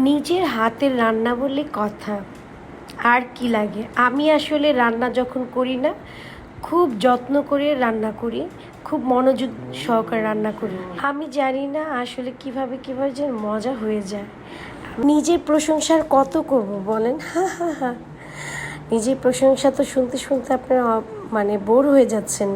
নিজের হাতের রান্না বলে কথা। আর কি লাগে? আমি আসলে রান্না যখন করি না, খুব যত্ন করে রান্না করি, খুব মনোযোগ সহকারে রান্না করি। আমি জানি না আসলে কীভাবে কীভাবে যে মজা হয়ে যায়। নিজের প্রশংসার কত করব বলেন? হা হা হা। নিজের প্রশংসা তো শুনতে শুনতে আপনারা মানে বোর হয়ে যাচ্ছেন।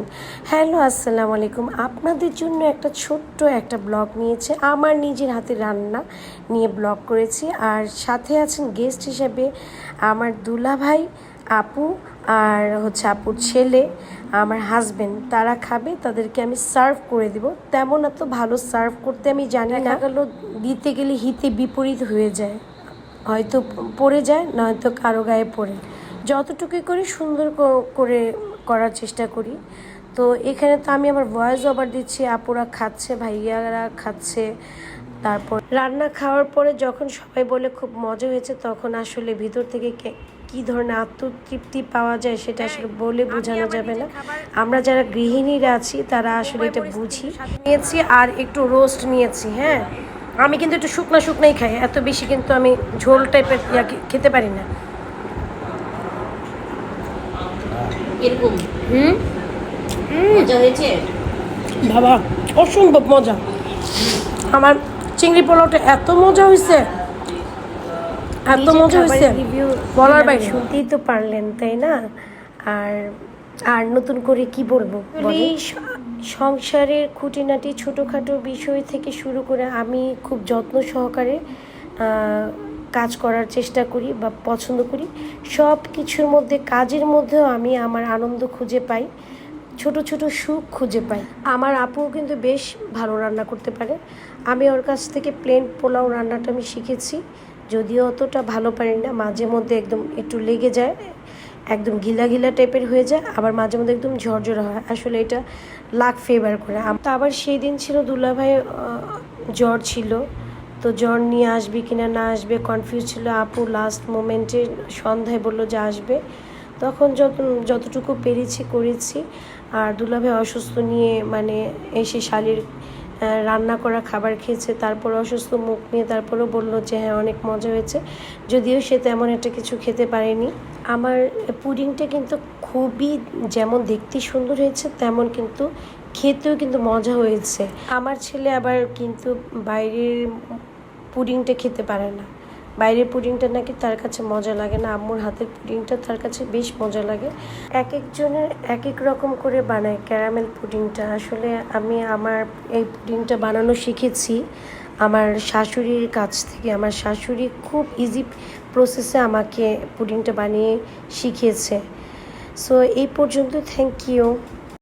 হ্যালো আসসালামু আলাইকুম। আপনাদের জন্য একটা ছোট্ট একটা ব্লগ নিয়েছে। আমার নিজের হাতে রান্না নিয়ে ব্লগ করেছি। আর সাথে আছেন গেস্ট হিসেবে আমার দুলা ভাই আপু আর হচ্ছে আপুর ছেলে আমার হাজবেন্ড তারা খাবে তাদেরকে আমি সার্ভ করে দিব। তেমন এত ভালো সার্ভ করতে আমি জানি না। গেল দিতে গেলে হিতে বিপরীত হয়ে যায়। হয়তো পড়ে যায় নয়তো কারও গায়ে পড়ে। যতটুকুই করে সুন্দর করে করার চেষ্টা করি। তো এখানে তো আমি আমার ভয়েস ওভার দিচ্ছি আপুরা খাচ্ছে ভাইয়ারা খাচ্ছে। তারপর রান্না খাওয়ার পরে যখন সবাই বলে খুব মজা হয়েছে তখন আসলে ভিতর থেকে কি ধরনের আত্মতৃপ্তি পাওয়া যায় সেটা আসলে বলে বোঝানো যাবে না। আমরা যারা গৃহিণীরা আছি তারা আসলে এটা বুঝি। নিয়েছি আর একটু রোস্ট নিয়েছি হ্যাঁ। আমি কিন্তু একটু শুকনো শুকনোই খাই এত বেশি কিন্তু আমি ঝোল টাইপের খেতে পারি না। এরকম। হুম? মজা হয়েছে? বাবা অসম্ভব মজা। আমার চিংড়ি পোলাওটা এত মজা হয়েছে এত মজা হয়েছে বলার বাইরে। শুনতেই তো পারলেন তাই না? আর আর নতুন করে কি বলব? এই সংসারের খুঁটিনাটি ছোটোখাটো বিষয় থেকে শুরু করে আমি খুব যত্ন সহকারে আহ, কাজ করার চেষ্টা করি বা পছন্দ করি। সব কিছুর মধ্যে, কাজের মধ্যেও আমি আমার আনন্দ খুঁজে পাই, ছোট ছোট সুখ খুঁজে পাই। আমার আপুও কিন্তু বেশ ভালো রান্না করতে পারে। আমি ওর কাছ থেকে প্লেন পোলাও রান্নাটা আমি শিখেছি, যদিও অতটা ভালো পারি না। মাঝে মধ্যে একদম একটু লেগে যায়, একদম গিলা গিলা টাইপের হয়ে যায়, আবার মাঝে মধ্যে একদম ঝরঝরে হয়। আসলে এটা লাক ফেভার করে। তো আবার সেই দিন ছিল দুলাভাই জ্বর ছিল। তো জ্বর নিয়ে আসবে কিনা না না আসবে কনফিউজ ছিল আপু লাস্ট মোমেন্টে সন্ধ্যায় বলল যে আসবে। তখন যত যতটুকু পেরেছি করেছি। আর দুলাভাই অসুস্থ নিয়ে মানে এসে শালির রান্না করা খাবার খেয়েছে, তারপর অসুস্থ মুখ নিয়ে তারপরেও বলল যে হ্যাঁ অনেক মজা হয়েছে। যদিও সে তেমন একটা কিছু খেতে পারেনি। আমার পুডিংটা কিন্তু খুবই যেমন দেখতে সুন্দর হয়েছে, তেমন কিন্তু খেতেও কিন্তু মজা হয়েছে। আমার ছেলে আবার কিন্তু বাইরের পুডিংটা খেতে পারে না। বাইরের পুডিংটা নাকি তার কাছে মজা লাগে না। আম্মুর হাতের পুডিংটা তার কাছে বেশ মজা লাগে। এক একজনের এক এক রকম করে বানায় ক্যারামেল পুডিংটা। আসলে আমি আমার এই পুডিংটা বানানো শিখেছি। আমার শাশুড়ির কাছ থেকে। আমার শাশুড়ি খুব ইজি প্রসেসে আমাকে পুডিংটা বানিয়ে শিখিয়েছে। সো এই পর্যন্ত থ্যাংক ইউ